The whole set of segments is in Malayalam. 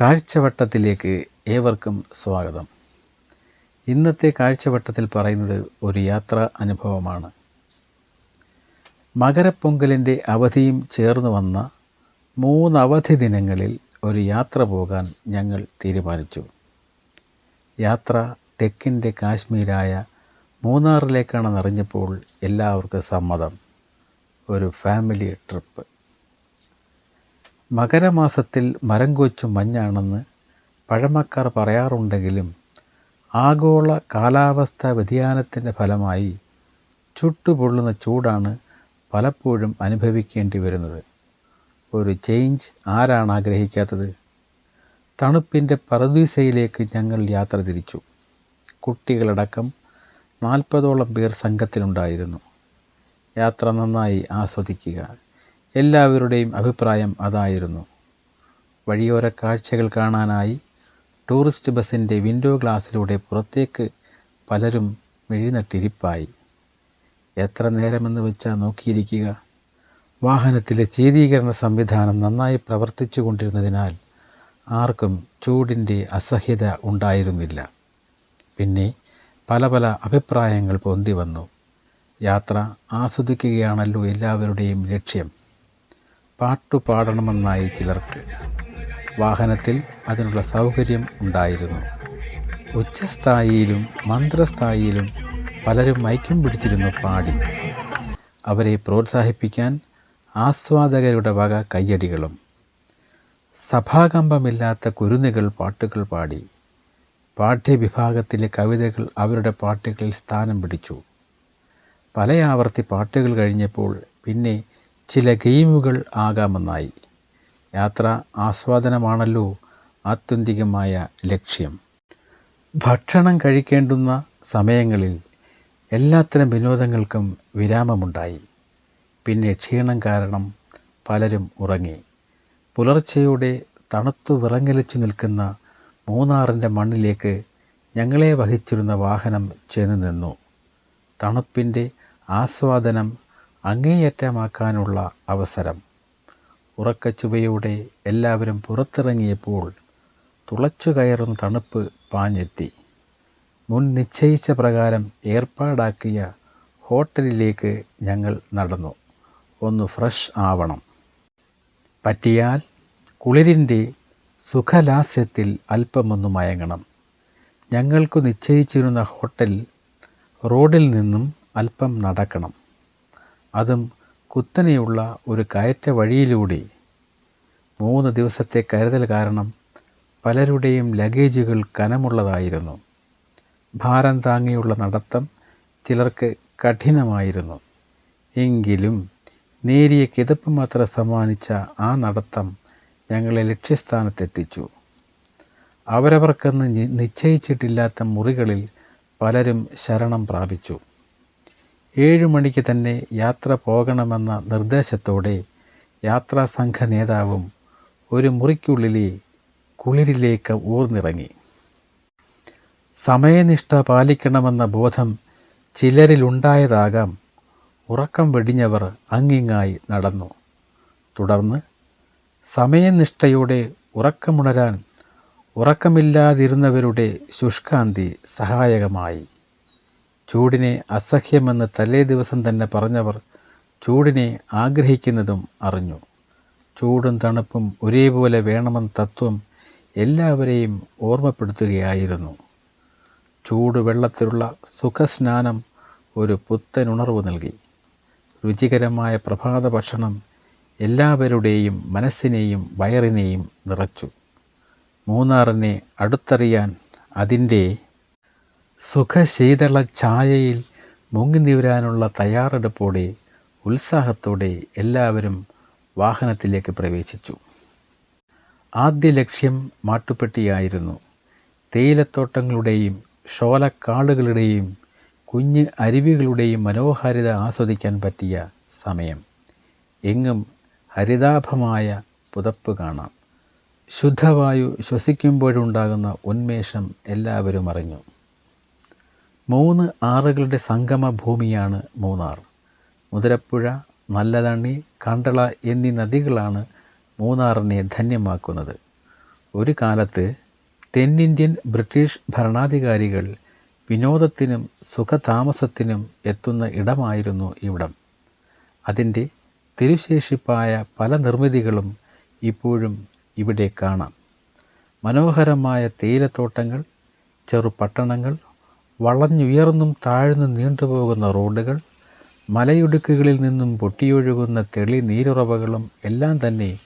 കാഴ്ചവട്ടത്തിലേക്ക് ഏവർക്കും സ്വാഗതം. ഇന്നത്തെ കാഴ്ചവട്ടത്തിൽ പറയുന്നത് ഒരു യാത്രാ അനുഭവമാണ്. മകരപ്പൊങ്കലിന്റെ അവധിയും ചേർന്ന് വന്ന മൂന്നവധി ദിനങ്ങളിൽ ഒരു യാത്ര പോകാൻ ഞങ്ങൾ തീരുമാനിച്ചു. യാത്ര തെക്കിന്റെ കാശ്മീരായ മൂന്നാറിലേക്കാണെന്നറിഞ്ഞപ്പോൾ എല്ലാവർക്കും സമ്മതം. ഒരു ഫാമിലി ട്രിപ്പ്. മകരമാസത്തിൽ മരം കൊച്ചു മഞ്ഞാണെന്ന് പഴമക്കാർ പറയാറുണ്ടെങ്കിലും ആഗോള കാലാവസ്ഥാ വ്യതിയാനത്തിന്റെ ഫലമായി ചുട്ടുപൊള്ളുന്ന ചൂടാണ് പലപ്പോഴും അനുഭവിക്കേണ്ടി വരുന്നത്. ഒരു ചേഞ്ച് ആരാണ് ആഗ്രഹിക്കാത്തത്? തണുപ്പിന്റെ പറദീസയിലേക്ക് ഞങ്ങൾ യാത്ര തിരിച്ചു. കുട്ടികളടക്കം നാൽപ്പതോളം പേർ സംഘത്തിലുണ്ടായിരുന്നു. യാത്ര നന്നായി ആസ്വദിക്കുക. എല്ലാവരുടെയും അഭിപ്രായം അതായിരുന്നു. വഴിയോര കാഴ്ചകൾ കാണാനായി ടൂറിസ്റ്റ് ബസ്സിന്റെ വിൻഡോ ഗ്ലാസ്സിലൂടെ പുറത്തേക്ക് പലരും മെഴിനട്ടിരിപ്പായി എത്ര നേരമെന്ന് വെച്ചാൽ നോക്കിയിരിക്കുക. വാഹനത്തിലെ ശീതീകരണ സംവിധാനം നന്നായി പ്രവർത്തിച്ചു കൊണ്ടിരുന്നതിനാൽ ആർക്കും ചൂടിന്റെ അസഹ്യത ഉണ്ടായിരുന്നില്ല. പിന്നെ പല പല അഭിപ്രായങ്ങൾ പൊന്തി വന്നു. യാത്ര ആസ്വദിക്കുകയാണല്ലോ എല്ലാവരുടെയും ലക്ഷ്യം. പാട്ടു പാടണമെന്നായി ചിലർക്ക് വാഹനത്തിൽ അതിനുള്ള സൗകര്യം ഉണ്ടായിരുന്നു. ഉച്ചസ്ഥായിയിലും മന്ത്രസ്ഥായിയിലും പലരും മൈക്കും പിടിച്ചിരുന്നു പാടി. അവരെ പ്രോത്സാഹിപ്പിക്കാൻ ആസ്വാദകരുടെ വക കയ്യടികളും. സഭാകമ്പമില്ലാത്ത കുരുന്നുകൾ പാട്ടുകൾ പാടി. പാഠ്യവിഭാഗത്തിലെ കവിതകൾ അവരുടെ പാട്ടുകളിൽ സ്ഥാനം പിടിച്ചു. പല ആവർത്തി പാട്ടുകൾ കഴിഞ്ഞപ്പോൾ പിന്നെ ചില ഗെയിമുകൾ ആകാമെന്നായി. യാത്ര ആസ്വാദനമാണല്ലോ ആത്യന്തികമായ ലക്ഷ്യം. ഭക്ഷണം കഴിക്കേണ്ടുന്ന സമയങ്ങളിൽ എല്ലാത്തരം വിനോദങ്ങൾക്കും വിരാമമുണ്ടായി. പിന്നെ ക്ഷീണം കാരണം പലരും ഉറങ്ങി. പുലർച്ചയോടെ തണുത്തു വിറങ്ങലിച്ചു നിൽക്കുന്ന മൂന്നാറിന്റെ മണ്ണിലേക്ക് ഞങ്ങളെ വഹിച്ചിരുന്ന വാഹനം ചെന്ന് നിന്നു. തണുപ്പിന്റെ ആസ്വാദനം അങ്ങേയറ്റമാക്കാനുള്ള അവസരം. ഉറക്കച്ചുവയോടെ എല്ലാവരും പുറത്തിറങ്ങിയപ്പോൾ തുളച്ചു കയറുന്ന തണുപ്പ് പാഞ്ഞെത്തി. മുൻ നിശ്ചയിച്ച പ്രകാരം ഏർപ്പാടാക്കിയ ഹോട്ടലിലേക്ക് ഞങ്ങൾ നടന്നു. ഒന്ന് ഫ്രഷ് ആവണം. പറ്റിയാൽ കുളിരിന്റെ സുഖലാസ്യത്തിൽ അല്പമൊന്ന് മയങ്ങണം. ഞങ്ങൾക്ക് നിശ്ചയിച്ചിരുന്ന ഹോട്ടൽ റോഡിൽ നിന്നും അല്പം നടക്കണം. അതും കുത്തനെയുള്ള ഒരു കയറ്റ വഴിയിലൂടെ. മൂന്ന് ദിവസത്തെ കരുതൽ കാരണം പലരുടെയും ലഗേജുകൾ കനമുള്ളതായിരുന്നു. ഭാരം താങ്ങിയുള്ള നടത്തം ചിലർക്ക് കഠിനമായിരുന്നു. എങ്കിലും നേരിയ കിതപ്പ് മാത്രം സമ്മാനിച്ച ആ നടത്തം ഞങ്ങളെ ലക്ഷ്യസ്ഥാനത്തെത്തിച്ചു. അവരവർക്കെന്ന് നിശ്ചയിച്ചിട്ടില്ലാത്ത മുറികളിൽ പലരും ശരണം പ്രാപിച്ചു. ഏഴു മണിക്ക് തന്നെ യാത്ര പോകണമെന്ന നിർദ്ദേശത്തോടെ യാത്രാ സംഘ നേതാവും ഒരു മുറിക്കുള്ളിലെ കുളിരിലേക്ക് ഊർന്നിറങ്ങി. സമയനിഷ്ഠ പാലിക്കണമെന്ന ബോധം ചിലരിലുണ്ടായതാകാം ഉറക്കം വെടിഞ്ഞവർ അങ്ങിങ്ങായി നടന്നു. തുടർന്ന് സമയനിഷ്ഠയോടെ ഉറക്കമുണരാൻ ഉറക്കമില്ലാതിരുന്നവരുടെ ശുഷ്കാന്തി സഹായകമായി. ചൂടിനെ അസഹ്യമെന്ന് തലേ ദിവസം തന്നെ പറഞ്ഞവർ ചൂടിനെ ആഗ്രഹിക്കുന്നതും അറിഞ്ഞു. ചൂടും തണുപ്പും ഒരേപോലെ വേണമെന്ന തത്വം എല്ലാവരെയും ഓർമ്മപ്പെടുത്തുകയായിരുന്നു. ചൂടുവെള്ളത്തിലുള്ള സുഖസ്നാനം ഒരു പുത്തൻ ഉണർവ് നൽകി. രുചികരമായ പ്രഭാത ഭക്ഷണം എല്ലാവരുടെയും മനസ്സിനെയും വയറിനെയും നിറച്ചു. മൂന്നാറിനെ അടുത്തറിയാൻ അതിന്റെ സുഖശീതള ഛായയിൽ മുങ്ങി നീവരാനുള്ള തയ്യാറെടുപ്പോടെ ഉത്സാഹത്തോടെ എല്ലാവരും വാഹനത്തിലേക്ക് പ്രവേശിച്ചു. ആദ്യ ലക്ഷ്യം മാട്ടുപ്പെട്ടിയായിരുന്നു. തേയിലത്തോട്ടങ്ങളുടെയും ഷോലക്കാടുകളുടെയും കുഞ്ഞ് അരുവികളുടെയും മനോഹാരിത ആസ്വദിക്കാൻ പറ്റിയ സമയം. എങ്ങും ഹരിതാഭമായ പുതപ്പ് കാണാം. ശുദ്ധവായു ശ്വസിക്കുമ്പോഴുണ്ടാകുന്ന ഉന്മേഷം എല്ലാവരും അറിഞ്ഞു. മൂന്ന് ആറുകളുടെ സംഗമ ഭൂമിയാണ് മൂന്നാർ. മുതിരപ്പുഴ നല്ലതണ്ണി കണ്ടള എന്നീ നദികളാണ് മൂന്നാറിനെ ധന്യമാക്കുന്നത്. ഒരു കാലത്ത് തെന്നിന്ത്യൻ ബ്രിട്ടീഷ് ഭരണാധികാരികൾ വിനോദത്തിനും സുഖതാമസത്തിനും എത്തുന്ന ഇടമായിരുന്നു ഇവിടം. അതിന്റെ തിരുശേഷിപ്പായ പല നിർമ്മിതികളും ഇപ്പോഴും ഇവിടെ കാണാം. മനോഹരമായ തേയിലത്തോട്ടങ്ങൾ ചെറുപട്ടണങ്ങൾ വളഞ്ഞുയർന്നും താഴ്ന്നും നീണ്ടുപോകുന്ന റോഡുകൾ മലയിടുക്കുകളിൽ നിന്നും പൊട്ടിയൊഴുകുന്ന തെളി നീരുറവകളും എല്ലാം തന്നെ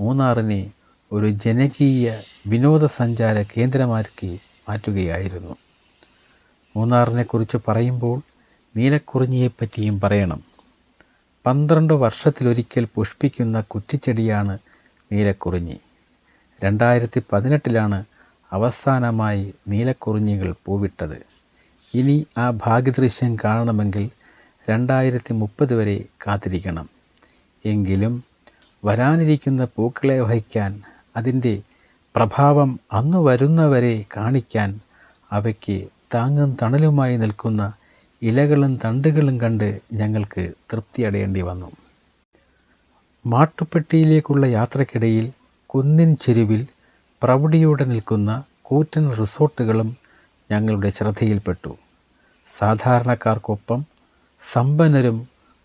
മൂന്നാറിനെ ഒരു ജനകീയ വിനോദസഞ്ചാര കേന്ദ്രമാക്കി മാറ്റുകയായിരുന്നു. മൂന്നാറിനെക്കുറിച്ച് പറയുമ്പോൾ നീലക്കുറിഞ്ഞിയെപ്പറ്റിയും പറയണം. പന്ത്രണ്ട് വർഷത്തിലൊരിക്കൽ പുഷ്പിക്കുന്ന കുറ്റിച്ചെടിയാണ് നീലക്കുറിഞ്ഞി. രണ്ടായിരത്തി പതിനെട്ടിലാണ് അവസാനമായി നീലക്കുറിഞ്ഞികൾ പൂവിട്ടത്. ഇനി ആ ഭാഗ്യദൃശ്യം കാണണമെങ്കിൽ രണ്ടായിരത്തി മുപ്പത് വരെ കാത്തിരിക്കണം. എങ്കിലും വരാനിരിക്കുന്ന പൂക്കളെ വഹിക്കാൻ അതിന്റെ പ്രഭാവം അന്ന് വരുന്നവരെ കാണിക്കാൻ അവയ്ക്ക് താങ്ങും തണലുമായി നിൽക്കുന്ന ഇലകളും തണ്ടുകളും കണ്ട് ഞങ്ങൾക്ക് തൃപ്തിയടയേണ്ടി വന്നു. മാട്ടുപ്പെട്ടിയിലേക്കുള്ള യാത്രക്കിടയിൽ കുന്നിൻ ചെരുവിൽ പ്രൗഢിയോടെ നിൽക്കുന്ന കൂറ്റൻ റിസോർട്ടുകളും ഞങ്ങളുടെ ശ്രദ്ധയിൽപ്പെട്ടു. സാധാരണക്കാർക്കൊപ്പം സമ്പന്നരും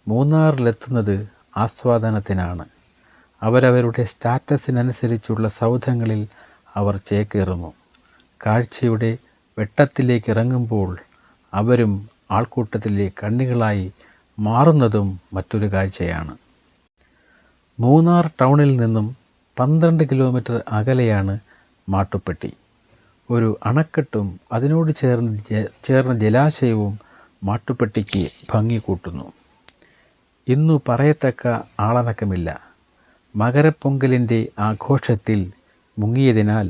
മൂന്നാറിലെത്തുന്നത് ആസ്വാദനത്തിനാണ്. അവരവരുടെ സ്റ്റാറ്റസിനനുസരിച്ചുള്ള സൗധങ്ങളിൽ അവർ ചേക്കേറുന്നു. കാഴ്ചയുടെ വെട്ടത്തിലേക്ക് ഇറങ്ങുമ്പോൾ അവരും ആൾക്കൂട്ടത്തിലെ കണ്ണികളായി മാറുന്നതും മറ്റൊരു കാഴ്ചയാണ്. മൂന്നാർ ടൗണിൽ നിന്നും പന്ത്രണ്ട് കിലോമീറ്റർ അകലെയാണ് മാട്ടുപ്പെട്ടി. ഒരു അണക്കെട്ടും അതിനോട് ചേർന്ന് ചേർന്ന ജലാശയവും മാട്ടുപ്പെട്ടിക്ക് ഭംഗി കൂട്ടുന്നു. ഇന്നു പറയത്തക്ക ആളനക്കമില്ല മകരപ്പൊങ്കലിന്റെ ആഘോഷത്തിൽ മുങ്ങിയതിനാൽ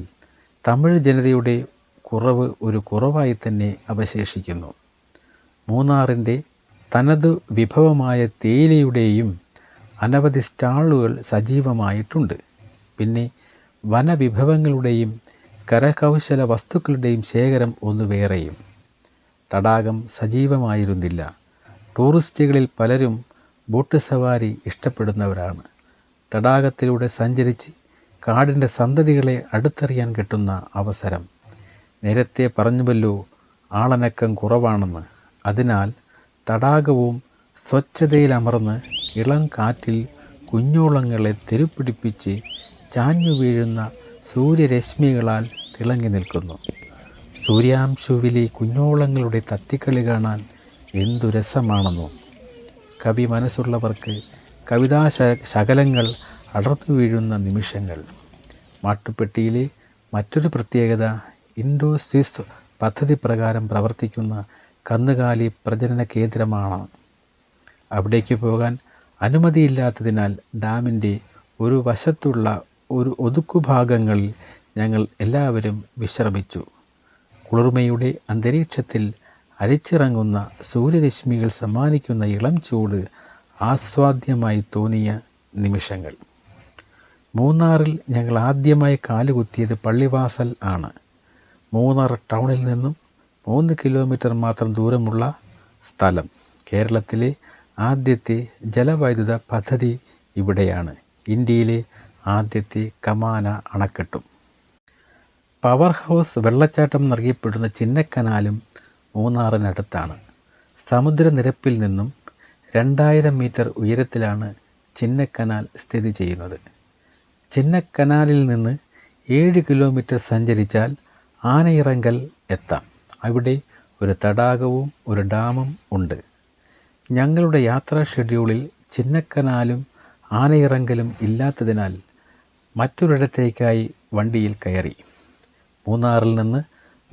തമിഴ് ജനതയുടെ കുറവ് ഒരു കുറവായി തന്നെ അവശേഷിക്കുന്നു. മൂന്നാറിന്റെ തനതു വിഭവമായ തേയിലയുടെയും അനവധി സ്റ്റാളുകൾ സജീവമായിട്ടുണ്ട്. പിന്നെ വനവിഭവങ്ങളുടെയും കരകൗശല വസ്തുക്കളുടെയും ശേഖരം ഒന്ന് വേറെയും. തടാകം സജീവമായിരുന്നില്ല. ടൂറിസ്റ്റുകളിൽ പലരും ബോട്ട് സവാരി ഇഷ്ടപ്പെടുന്നവരാണ്. തടാകത്തിലൂടെ സഞ്ചരിച്ച് കാടിന്റെ സന്തതികളെ അടുത്തറിയാൻ കിട്ടുന്ന അവസരം. നേരത്തെ പറഞ്ഞുവല്ലോ ആളനക്കം കുറവാണെന്ന്. അതിനാൽ തടാകവും സ്വച്ഛതയിലമർന്ന് ഇളം കാറ്റിൽ കുഞ്ഞോളങ്ങളെ തെരുപ്പിടിപ്പിച്ച് ചാഞ്ഞു വീഴുന്ന സൂര്യരശ്മികളാൽ തിളങ്ങി നിൽക്കുന്നു. സൂര്യാംശുവിലെ കുഞ്ഞോളങ്ങളുടെ തത്തിക്കളി കാണാൻ എന്തു രസമാണെന്നോ. കവി മനസ്സുള്ളവർക്ക് കവിതാ ശകലങ്ങൾ അടർന്നു വീഴുന്ന നിമിഷങ്ങൾ. മാട്ടുപ്പെട്ടിയിലെ മറ്റൊരു പ്രത്യേകത ഇൻഡോ സ്വിസ് പദ്ധതി പ്രകാരം പ്രവർത്തിക്കുന്ന കന്നുകാലി പ്രജനന കേന്ദ്രമാണ്. അവിടേക്ക് പോകാൻ അനുമതിയില്ലാത്തതിനാൽ ഡാമിന്റെ ഒരു വശത്തുള്ള ഒരു ഒതുക്കുഭാഗങ്ങളിൽ ഞങ്ങൾ എല്ലാവരും വിശ്രമിച്ചു. കുളിർമയുടെ അന്തരീക്ഷത്തിൽ അരിച്ചിറങ്ങുന്ന സൂര്യരശ്മികൾ സമ്മാനിക്കുന്ന ഇളം ചൂട് ആസ്വാദ്യമായി തോന്നിയ നിമിഷങ്ങൾ. മൂന്നാറിൽ ഞങ്ങൾ ആദ്യമായി കാലുകുത്തിയത് പള്ളിവാസൽ ആണ്. മൂന്നാർ ടൗണിൽ നിന്നും മൂന്ന് കിലോമീറ്റർ മാത്രം ദൂരമുള്ള സ്ഥലം. കേരളത്തിലെ ആദ്യത്തെ ജലവൈദ്യുത പദ്ധതി ഇവിടെയാണ്. ഇന്ത്യയിലെ ആദ്യത്തെ കമാന അണക്കെട്ടും. പവർ ഹൗസ് വെള്ളച്ചാട്ടം എന്നറിയപ്പെടുന്ന ചിന്നക്കനാലും മൂന്നാറിനടുത്താണ്. സമുദ്രനിരപ്പിൽ നിന്നും രണ്ടായിരം മീറ്റർ ഉയരത്തിലാണ് ചിന്നക്കനാൽ സ്ഥിതി ചെയ്യുന്നത്. ചിന്നക്കനാലിൽ നിന്ന് ഏഴ് കിലോമീറ്റർ സഞ്ചരിച്ചാൽ ആനയിറങ്കൽ എത്താം. അവിടെ ഒരു തടാകവും ഒരു ഡാമും ഉണ്ട്. ഞങ്ങളുടെ യാത്രാ ഷെഡ്യൂളിൽ ചിന്നക്കനാലും ആനയിറങ്കലും ഇല്ലാത്തതിനാൽ മറ്റൊരിടത്തേക്കായി വണ്ടിയിൽ കയറി. മൂന്നാറിൽ നിന്ന്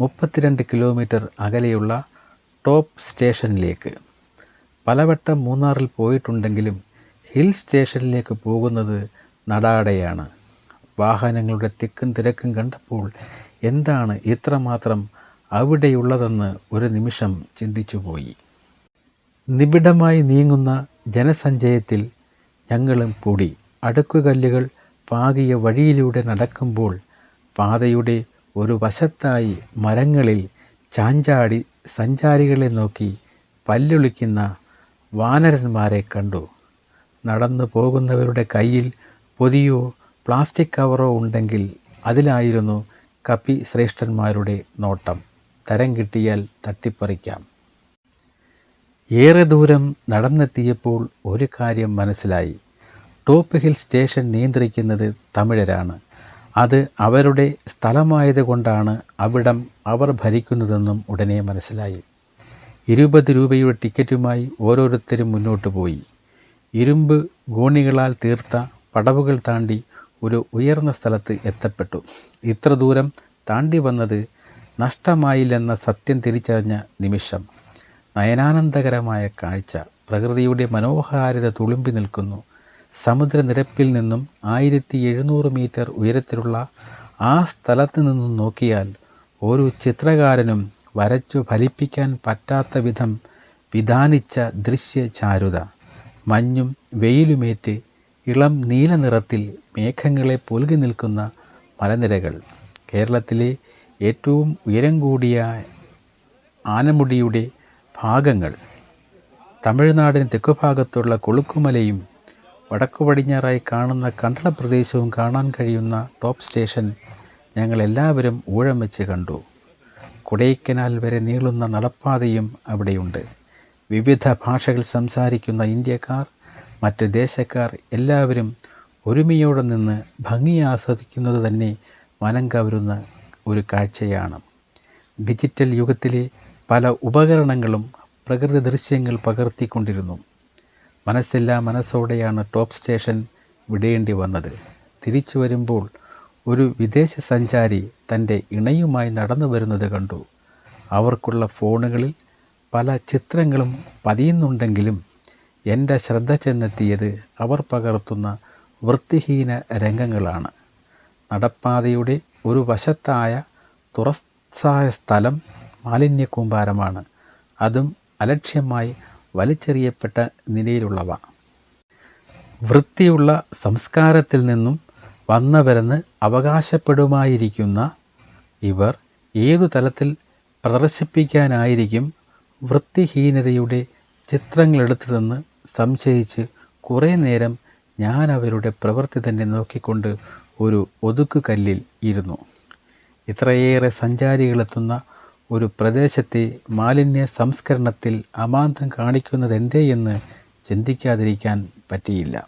മുപ്പത്തിരണ്ട് കിലോമീറ്റർ അകലെയുള്ള ടോപ്പ് സ്റ്റേഷനിലേക്ക്. പലവട്ടം മൂന്നാറിൽ പോയിട്ടുണ്ടെങ്കിലും ഹിൽ സ്റ്റേഷനിലേക്ക് പോകുന്നത് നടാടയാണ്. വാഹനങ്ങളുടെ തിക്കും തിരക്കും കണ്ടപ്പോൾ എന്താണ് ഇത്രമാത്രം അവിടെയുള്ളതെന്ന് ഒരു നിമിഷം ചിന്തിച്ചുപോയി. നിബിഡമായി നീങ്ങുന്ന ജനസഞ്ചയത്തിൽ ഞങ്ങളും കൂടി അടുക്കുകല്ലുകൾ പാകിയ വഴിയിലൂടെ നടക്കുമ്പോൾ പാതയുടെ ഒരു വശത്തായി മരങ്ങളിൽ ചാഞ്ചാടി സഞ്ചാരികളെ നോക്കി പല്ലൊളിക്കുന്ന വാനരന്മാരെ കണ്ടു. നടന്നു പോകുന്നവരുടെ കയ്യിൽ പൊതിയോ പ്ലാസ്റ്റിക് കവറോ ഉണ്ടെങ്കിൽ അതിലായിരുന്നു കപി ശ്രേഷ്ഠന്മാരുടെ നോട്ടം. തരം കിട്ടിയാൽ തട്ടിപ്പറിക്കാം. ഏറെ ദൂരം നടന്നെത്തിയപ്പോൾ ഒരു കാര്യം മനസ്സിലായി. ടോപ്പ് ഹിൽ സ്റ്റേഷൻ നിയന്ത്രിക്കുന്നത് തമിഴരാണ്. അത് അവരുടെ സ്ഥലമായതുകൊണ്ടാണ് അവിടം അവർ ഭരിക്കുന്നതെന്നും ഉടനെ മനസ്സിലായി. ഇരുപത് രൂപയുടെ ടിക്കറ്റുമായി ഓരോരുത്തരും മുന്നോട്ട് പോയി. ഇരുമ്പ് ഗോണികളാൽ തീർത്ത പടവുകൾ താണ്ടി ഒരു ഉയർന്ന സ്ഥലത്ത് എത്തപ്പെട്ടു. ഇത്ര ദൂരം താണ്ടി വന്നത് നഷ്ടമായില്ലെന്ന സത്യം തിരിച്ചറിഞ്ഞ നിമിഷം. നയനാനന്ദകരമായ കാഴ്ച. പ്രകൃതിയുടെ മനോഹാരിത തുളുമ്പി നിൽക്കുന്നു. സമുദ്രനിരപ്പിൽ നിന്നും ആയിരത്തി എഴുന്നൂറ് മീറ്റർ ഉയരത്തിലുള്ള ആ സ്ഥലത്ത് നിന്നും നോക്കിയാൽ ഒരു ചിത്രകാരനും വരച്ചു ഫലിപ്പിക്കാൻ പറ്റാത്ത വിധം വിധാനിച്ച ദൃശ്യ ചാരുത മഞ്ഞും വെയിലുമേറ്റ് ഇളം നീല നിറത്തിൽ മേഘങ്ങളെ പൊലുകി നിൽക്കുന്ന മലനിരകൾ. കേരളത്തിലെ ഏറ്റവും ഉയരം കൂടിയ ആനമുടിയുടെ ഭാഗങ്ങൾ. തമിഴ്നാടിന് തെക്കുഭാഗത്തുള്ള കൊളുക്കുമലയും വടക്കു പടിഞ്ഞാറായി കാണുന്ന കണ്ടള പ്രദേശവും കാണാൻ കഴിയുന്ന ടോപ്പ് സ്റ്റേഷൻ ഞങ്ങളെല്ലാവരും ഊഴം വെച്ച് കണ്ടു. കൊടൈക്കനാൽ വരെ നീളുന്ന നടപ്പാതയും അവിടെയുണ്ട്. വിവിധ ഭാഷകൾ സംസാരിക്കുന്ന ഇന്ത്യക്കാർ മറ്റ് ദേശക്കാർ എല്ലാവരും ഒരുമയോടെ നിന്ന് ഭംഗി ആസ്വദിക്കുന്നത് തന്നെ മനം കവരുന്ന ഒരു കാഴ്ചയാണ്. ഡിജിറ്റൽ യുഗത്തിലെ പല ഉപകരണങ്ങളും പ്രകൃതി ദൃശ്യങ്ങൾ പകർത്തിക്കൊണ്ടിരുന്നു. മനസ്സില്ലാ മനസ്സോടെയാണ് ടോപ്പ് സ്റ്റേഷൻ വിടേണ്ടി വന്നത്. തിരിച്ചു വരുമ്പോൾ ഒരു വിദേശ സഞ്ചാരി തന്റെ ഇണയുമായി നടന്നു വരുന്നത് കണ്ടു. അവർക്കുള്ള ഫോണുകളിൽ പല ചിത്രങ്ങളും പതിയുന്നുണ്ടെങ്കിലും എന്റെ ശ്രദ്ധ ചെന്നെത്തിയത് അവർ പകർത്തുന്ന വൃത്തിഹീന രംഗങ്ങളാണ്. നടപ്പാതയുടെ ഒരു വശത്തായ തുറസായ സ്ഥലം മാലിന്യ കൂമ്പാരമാണ് അതും അലക്ഷ്യമായി വലിച്ചെറിയപ്പെട്ട നിലയിലുള്ളവ. വൃത്തിയുള്ള സംസ്കാരത്തിൽ നിന്നും വന്നവരെന്ന് അവകാശപ്പെടുമായിരിക്കുന്ന ഇവർ ഏതു തലത്തിൽ പ്രദർശിപ്പിക്കാനായിരിക്കും വൃത്തിഹീനതയുടെ ചിത്രങ്ങളെടുത്തതെന്ന് സംശയിച്ച് കുറേ നേരം ഞാൻ അവരുടെ പ്രവൃത്തി തന്നെ നോക്കിക്കൊണ്ട് ഒരു ഒതുക്കുകല്ലിൽ ഇരുന്നു. ഇത്രയേറെ സഞ്ചാരികളെത്തുന്ന ഒരു പ്രദേശത്തെ മാലിന്യ സംസ്കരണത്തിൽ അമാന്തം കാണിക്കുന്നതെന്തേ എന്ന് ചിന്തിക്കാതിരിക്കാൻ പറ്റിയില്ല.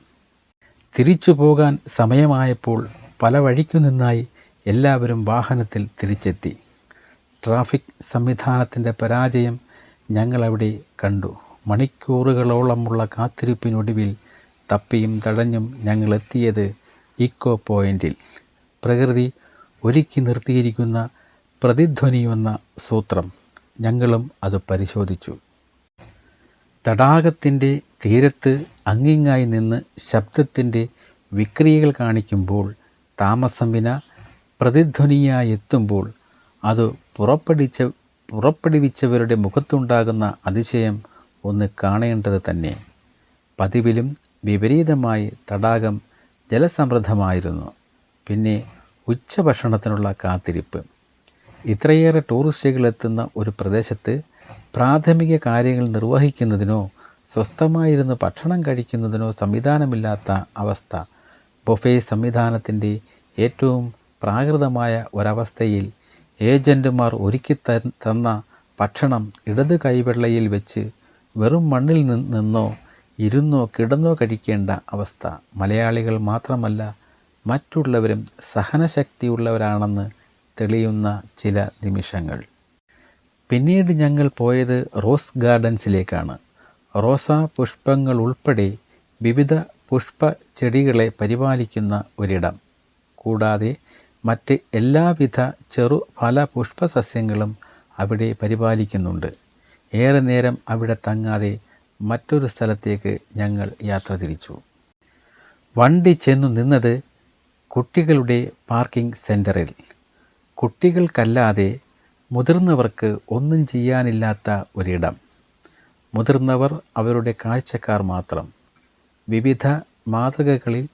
തിരിച്ചു പോകാൻ സമയമായപ്പോൾ പല വഴിക്കു നിന്നായി എല്ലാവരും വാഹനത്തിൽ തിരിച്ചെത്തി. ട്രാഫിക് സംവിധാനത്തിന്റെ പരാജയം ഞങ്ങളവിടെ കണ്ടു. മണിക്കൂറുകളോളമുള്ള കാത്തിരിപ്പിനൊടുവിൽ തപ്പിയും തടഞ്ഞും ഞങ്ങളെത്തിയത് ഇക്കോ പോയിന്റിൽ. പ്രകൃതി ഒരുക്കി നിർത്തിയിരിക്കുന്ന പ്രതിധ്വനിയെന്ന സൂത്രം. ഞങ്ങളും അത് പരിശോധിച്ചു. തടാകത്തിന്റെ തീരത്ത് അങ്ങിങ്ങായി നിന്ന് ശബ്ദത്തിന്റെ വിക്രിയകൾ കാണിക്കുമ്പോൾ താമസം വിന പ്രതിധ്വനിയായി എത്തുമ്പോൾ അത് പുറപ്പെടുവിച്ച പുറപ്പെടുവിച്ചവരുടെ മുഖത്തുണ്ടാകുന്ന അതിശയം ഒന്ന് കാണേണ്ടത് തന്നെ. പതിവിലും വിപരീതമായി തടാകം ജലസമൃദ്ധമായിരുന്നു. പിന്നെ ഉച്ചഭക്ഷണത്തിനുള്ള കാത്തിരിപ്പ്. ഇത്രയേറെ ടൂറിസ്റ്റുകൾ എത്തുന്ന ഒരു പ്രദേശത്ത് പ്രാഥമിക കാര്യങ്ങൾ നിർവഹിക്കുന്നതിനോ സ്വസ്ഥമായിരുന്ന് ഭക്ഷണം കഴിക്കുന്നതിനോ സംവിധാനമില്ലാത്ത അവസ്ഥ. ബൊഫേ സംവിധാനത്തിന്റെ ഏറ്റവും പ്രാകൃതമായ ഒരവസ്ഥയിൽ ഏജന്റുമാർ ഒരുക്കി തന്ന ഭക്ഷണം ഇടത് കൈവെള്ളയിൽ വെച്ച് വെറും മണ്ണിൽ നിന്നോ ഇരുന്നോ കിടന്നോ കഴിക്കേണ്ട അവസ്ഥ. മലയാളികൾ മാത്രമല്ല മറ്റുള്ളവരും സഹനശക്തിയുള്ളവരാണെന്ന് തെളിയുന്ന ചില നിമിഷങ്ങൾ. പിന്നീട് ഞങ്ങൾ പോയത് റോസ് ഗാർഡൻസിലേക്കാണ്. റോസാ പുഷ്പങ്ങൾ ഉൾപ്പെടെ വിവിധ പുഷ്പ ചെടികളെ പരിപാലിക്കുന്ന ഒരിടം. കൂടാതെ മറ്റ് എല്ലാവിധ ചെറു ഫല പുഷ്പസസ്യങ്ങളും അവിടെ പരിപാലിക്കുന്നുണ്ട്. ഏറെ നേരം അവിടെ തങ്ങാതെ മറ്റൊരു സ്ഥലത്തേക്ക് ഞങ്ങൾ യാത്ര തിരിച്ചു. വണ്ടി ചെന്നു നിന്നത് കുട്ടികളുടെ പാർക്കിംഗ് സെന്ററിൽ കുട്ടികൾക്കല്ലാതെ മുതിർന്നവർക്ക് ഒന്നും ചെയ്യാനില്ലാത്ത ഒരിടം. മുതിർന്നവർ അവരുടെ കാഴ്ചക്കാർ മാത്രം. വിവിധ മാതൃകകളിൽ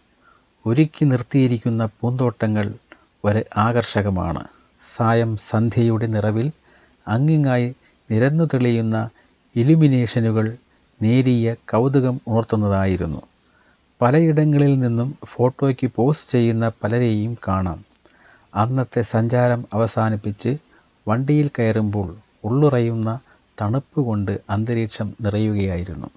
ഒരുക്കി നിർത്തിയിരിക്കുന്ന പൂന്തോട്ടങ്ങൾ ഒരു ആകർഷകമാണ്. സായം സന്ധ്യയുടെ നിറവിൽ അങ്ങിങ്ങായി നിരന്നു തെളിയുന്ന ഇലുമിനേഷനുകൾ നേരിയ കൗതുകം ഉണർത്തുന്നതായിരുന്നു. പലയിടങ്ങളിൽ നിന്നും ഫോട്ടോയ്ക്ക് പോസ്റ്റ് ചെയ്യുന്ന പലരെയും കാണാം. അന്നത്തെ സഞ്ചാരം അവസാനിപ്പിച്ച് വണ്ടിയിൽ കയറുമ്പോൾ ഉള്ളുറയുന്ന തണുപ്പ് കൊണ്ട് അന്തരീക്ഷം നിറയുകയായിരുന്നു.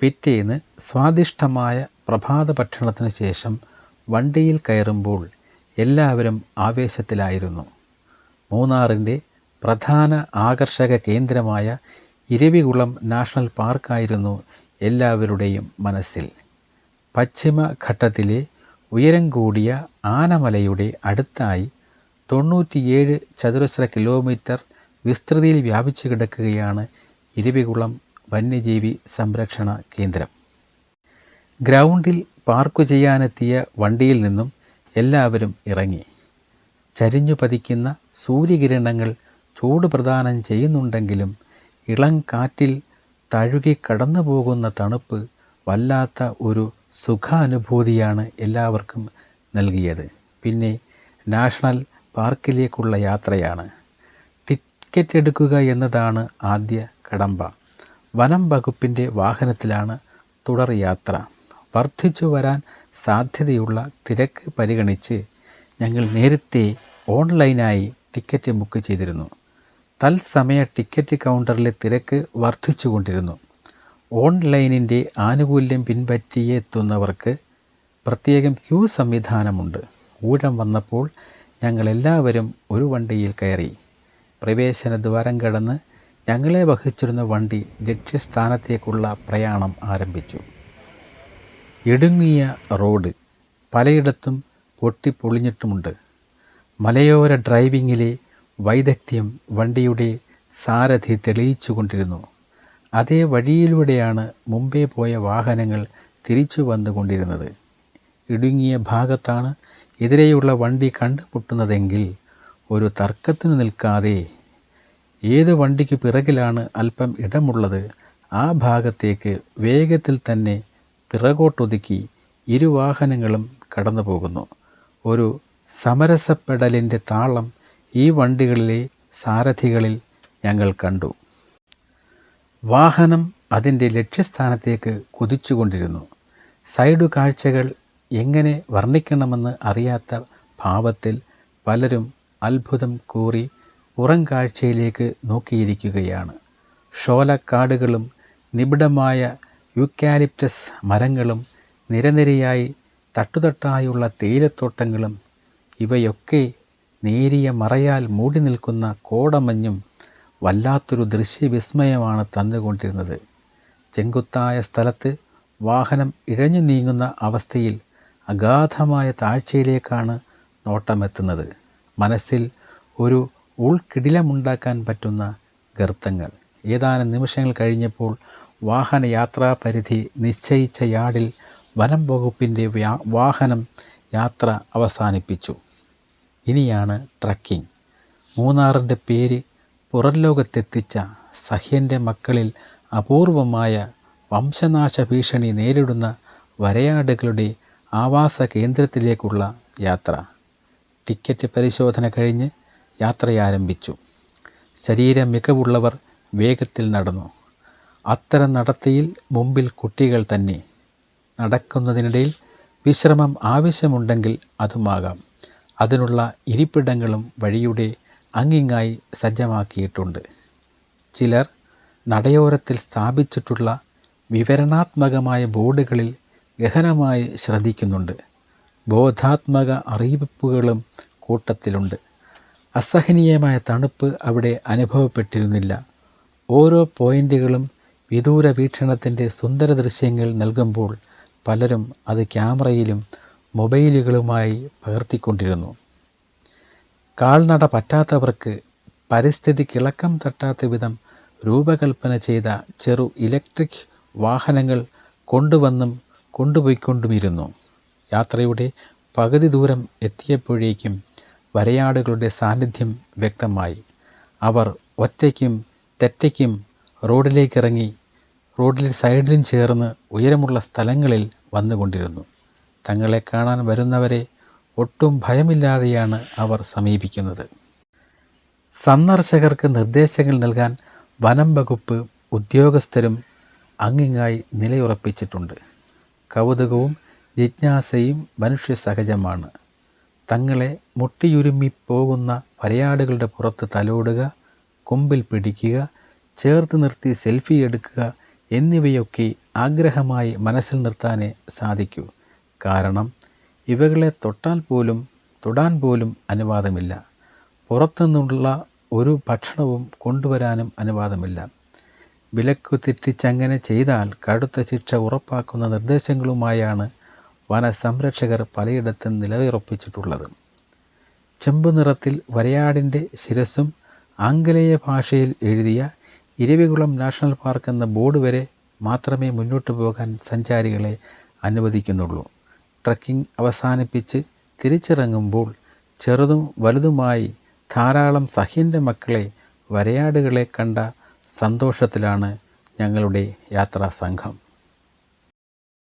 പിറ്റേന്ന് സ്വാദിഷ്ടമായ പ്രഭാത ഭക്ഷണത്തിന് ശേഷം വണ്ടിയിൽ കയറുമ്പോൾ എല്ലാവരും ആവേശത്തിലായിരുന്നു. മൂന്നാറിന്റെ പ്രധാന ആകർഷക കേന്ദ്രമായ ഇരവികുളം നാഷണൽ പാർക്കായിരുന്നു എല്ലാവരുടെയും മനസ്സിൽ. പശ്ചിമഘട്ടത്തിലെ ഉയരം കൂടിയ ആനമലയുടെ അടുത്തായി തൊണ്ണൂറ്റിയേഴ് ചതുരശ്ര കിലോമീറ്റർ വിസ്തൃതിയിൽ വ്യാപിച്ചു കിടക്കുകയാണ് ഇരവികുളം വന്യജീവി സംരക്ഷണ കേന്ദ്രം. ഗ്രൗണ്ടിൽ പാർക്ക് ചെയ്യാനെത്തിയ വണ്ടിയിൽ നിന്നും എല്ലാവരും ഇറങ്ങി. ചരിഞ്ഞു പതിക്കുന്ന സൂര്യകിരണങ്ങൾ ചൂട് പ്രദാനം ചെയ്യുന്നുണ്ടെങ്കിലും ഇളം കാറ്റിൽ തഴുകി കടന്നു പോകുന്ന തണുപ്പ് വല്ലാത്ത ഒരു സുഖാനുഭൂതിയാണ് എല്ലാവർക്കും നൽകിയത്. പിന്നെ നാഷണൽ പാർക്കിലേക്കുള്ള യാത്രയാണ്. ടിക്കറ്റ് എടുക്കുക എന്നതാണ് ആദ്യ കടമ്പ. വനം വകുപ്പിന്റെ വാഹനത്തിലാണ് തുടർ യാത്ര. വർദ്ധിച്ചു വരാൻ സാധ്യതയുള്ള തിരക്ക് പരിഗണിച്ച് ഞങ്ങൾ നേരത്തെ ഓൺലൈനായി ടിക്കറ്റ് ബുക്ക് ചെയ്തിരുന്നു. തത്സമയ ടിക്കറ്റ് കൗണ്ടറിലെ തിരക്ക് വർദ്ധിച്ചുകൊണ്ടിരുന്നു. ഓൺലൈനിന്റെ ആനുകൂല്യം പിൻപറ്റിയെത്തുന്നവർക്ക് പ്രത്യേകം ക്യൂ സംവിധാനമുണ്ട്. ഊഴം വന്നപ്പോൾ ഞങ്ങളെല്ലാവരും ഒരു വണ്ടിയിൽ കയറി. പ്രവേശന ദ്വാരം കടന്ന് ഞങ്ങളെ വഹിച്ചിരുന്ന വണ്ടി ലക്ഷ്യസ്ഥാനത്തേക്കുള്ള പ്രയാണം ആരംഭിച്ചു. ഇടുങ്ങിയ റോഡ് പലയിടത്തും പൊട്ടിപ്പൊളിഞ്ഞിട്ടുമുണ്ട്. മലയോര ഡ്രൈവിങ്ങിലെ വൈദഗ്ധ്യം വണ്ടിയുടെ സാരഥി തെളിയിച്ചു കൊണ്ടിരുന്നു അതേ വഴിയിലൂടെയാണ് മുമ്പേ പോയ വാഹനങ്ങൾ തിരിച്ചു വന്നുകൊണ്ടിരുന്നത്. ഇടുങ്ങിയ ഭാഗത്താണ് എതിരെയുള്ള വണ്ടി കണ്ടുമുട്ടുന്നതെങ്കിൽ ഒരു തർക്കത്തിനു നിൽക്കാതെ ഏത് വണ്ടിക്ക് പിറകിലാണ് അല്പം ഇടമുള്ളത് ആ ഭാഗത്തേക്ക് വേഗത്തിൽ തന്നെ പിറകോട്ടൊതുക്കി ഇരുവാഹനങ്ങളും കടന്നു പോകുന്നു ഒരു സമരസപ്പെടലിന്റെ താളം ഈ വണ്ടികളിലെ സാരഥികളിൽ ഞങ്ങൾ കണ്ടു. വാഹനം അതിന്റെ ലക്ഷ്യസ്ഥാനത്തേക്ക് കുതിച്ചുകൊണ്ടിരുന്നു. സൈഡ് കാഴ്ചകൾ എങ്ങനെ വർണിക്കണമെന്ന് അറിയാത്ത ഭാവത്തിൽ പലരും അത്ഭുതം കൂറി പുറം കാഴ്ചയിലേക്ക് നോക്കിയിരിക്കുകയാണ്. ഷോലക്കാടുകളും നിബിഡമായ യുക്കാലിപ്റ്റസ് മരങ്ങളും നിരനിരയായി തട്ടുതട്ടായുള്ള തേയിലത്തോട്ടങ്ങളും ഇവയൊക്കെ നേരിയ മറയാൽ മൂടി നിൽക്കുന്ന കോടമഞ്ഞും വല്ലാത്തൊരു ദൃശ്യവിസ്മയമാണ് തന്നുകൊണ്ടിരുന്നത്. ചെങ്കുത്തായ സ്ഥലത്ത് വാഹനം ഇഴഞ്ഞു നീങ്ങുന്ന അവസ്ഥയിൽ അഗാധമായ താഴ്ചയിലേക്കാണ് നോട്ടമെത്തുന്നത്. മനസ്സിൽ ഒരു ഉൾക്കിടിലമുണ്ടാക്കാൻ പറ്റുന്ന ഗർത്തങ്ങൾ. ഏതാനും നിമിഷങ്ങൾ കഴിഞ്ഞപ്പോൾ വാഹനയാത്രാ പരിധി നിശ്ചയിച്ച യാർഡിൽ വനം വകുപ്പിന്റെ വാഹനം യാത്ര അവസാനിപ്പിച്ചു. ഇനിയാണ് ട്രക്കിംഗ്. മൂന്നാറിന്റെ പേര് പുറംലോകത്തെത്തിച്ച സഹ്യന്റെ മക്കളിൽ അപൂർവമായ വംശനാശ ഭീഷണി നേരിടുന്ന വരയാടുകളുടെ ആവാസ കേന്ദ്രത്തിലേക്കുള്ള യാത്ര. ടിക്കറ്റ് പരിശോധന കഴിഞ്ഞ് യാത്രയാരംഭിച്ചു ശരീര മികവുള്ളവർ വേഗത്തിൽ നടന്നു. അത്തരം നടത്തിയിൽ മുമ്പിൽ കുട്ടികൾ തന്നെ. നടക്കുന്നതിനിടയിൽ വിശ്രമം ആവശ്യമുണ്ടെങ്കിൽ അതുമാകാം. അതിനുള്ള ഇരിപ്പിടങ്ങളും വഴിയുടെ അങ്ങിങ്ങായി സജ്ജമാക്കിയിട്ടുണ്ട്. ചിലർ നടയോരത്തിൽ സ്ഥാപിച്ചിട്ടുള്ള വിവരണാത്മകമായ ബോർഡുകളിൽ ഗഹനമായി ശ്രദ്ധിക്കുന്നുണ്ട്. ബോധാത്മക അറിയിപ്പുകളും കൂട്ടത്തിലുണ്ട്. അസഹനീയമായ തണുപ്പ് അവിടെ അനുഭവപ്പെട്ടിരുന്നില്ല. ഓരോ പോയിന്റുകളും വിദൂര വീക്ഷണത്തിന്റെ സുന്ദര ദൃശ്യങ്ങൾ നൽകുമ്പോൾ പലരും അത് ക്യാമറയിലും മൊബൈലുകളുമായി പകർത്തിക്കൊണ്ടിരുന്നു. കാൽനട പറ്റാത്തവർക്ക് പരിസ്ഥിതി കിളക്കം തട്ടാത്ത വിധം രൂപകൽപ്പന ചെയ്ത ചെറു ഇലക്ട്രിക് വാഹനങ്ങൾ കൊണ്ടുവന്നും കൊണ്ടുപോയിക്കൊണ്ടുമിരുന്നു. യാത്രയുടെ പകുതി ദൂരം എത്തിയപ്പോഴേക്കും വരയാടുകളുടെ സാന്നിധ്യം വ്യക്തമായി. അവർ ഒറ്റയ്ക്കും തെറ്റയ്ക്കും റോഡിലേക്കിറങ്ങി റോഡിൽ സൈഡിലും ചേർന്ന് ഉയരമുള്ള സ്ഥലങ്ങളിൽ വന്നുകൊണ്ടിരുന്നു. തങ്ങളെ കാണാൻ വരുന്നവരെ ഒട്ടും ഭയമില്ലാതെയാണ് അവർ സമീപിക്കുന്നത്. സന്ദർശകർക്ക് നിർദ്ദേശങ്ങൾ നൽകാൻ വനം വകുപ്പ് ഉദ്യോഗസ്ഥരും അങ്ങിങ്ങായി നിലയുറപ്പിച്ചിട്ടുണ്ട്. കൗതുകവും ജിജ്ഞാസയും മനുഷ്യ സഹജമാണ് തങ്ങളെ മുട്ടിയുരുമ്മിപ്പോകുന്ന വരയാടുകളുടെ പുറത്ത് തലോടുക കൊമ്പിൽ പിടിക്കുക ചേർത്ത് നിർത്തി സെൽഫി എടുക്കുക എന്നിവയൊക്കെ ആഗ്രഹമായി മനസ്സിൽ നിർത്താനേ സാധിക്കൂ. കാരണം ഇവകളെ തൊട്ടാൽ പോലും തൊടാൻ പോലും അനുവാദമില്ല. പുറത്തുനിന്നുള്ള ഒരു ഭക്ഷണവും കൊണ്ടുവരാനും അനുവാദമില്ല. വിലക്കു തെറ്റിച്ചങ്ങനെ ചെയ്താൽ കടുത്ത ശിക്ഷ ഉറപ്പാക്കുന്ന നിർദ്ദേശങ്ങളുമായാണ് വനസംരക്ഷകർ പലയിടത്തും നിലയുറപ്പിച്ചിട്ടുള്ളത്. ചെമ്പു നിറത്തിൽ വരയാടിന്റെ ശിരസും ആംഗലേയ ഭാഷയിൽ എഴുതിയ ഇരവികുളം നാഷണൽ പാർക്ക് എന്ന ബോർഡ് വരെ മാത്രമേ മുന്നോട്ട് പോകാൻ സഞ്ചാരികളെ അനുവദിക്കുന്നുള്ളൂ. ട്രക്കിംഗ് അവസാനിപ്പിച്ച് തിരിച്ചിറങ്ങുമ്പോൾ ചെറുതും വലുതുമായി ധാരാളം സഹിന്റെ മക്കളെ വരയാടുകളെ കണ്ട സന്തോഷത്തിലാണ് ഞങ്ങളുടെ യാത്രാ സംഘം